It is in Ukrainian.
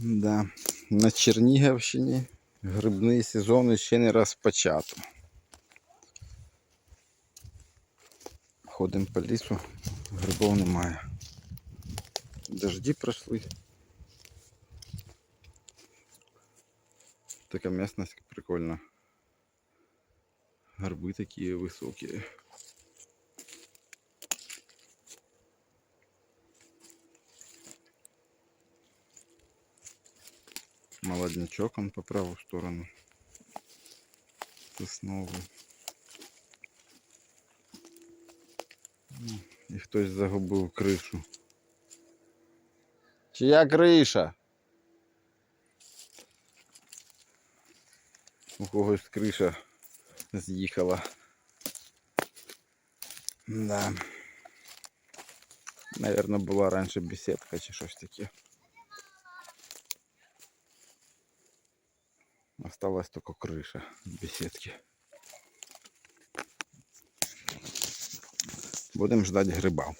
Да. На Чернігівщині грибний сезон ще не розпочато. Ходимо по лісу, грибов немає. Дожді пройшли. Така місцевість прикольна. Горби такі високі. Молоднячок он по правую сторону. Сосновий. Ну, І хтось загубив кришу. Чия криша? У когось криша з'їхала. Да. Наверно, була раніше беседка чи щось таке. Осталась только крыша беседки. Будем ждать гриба.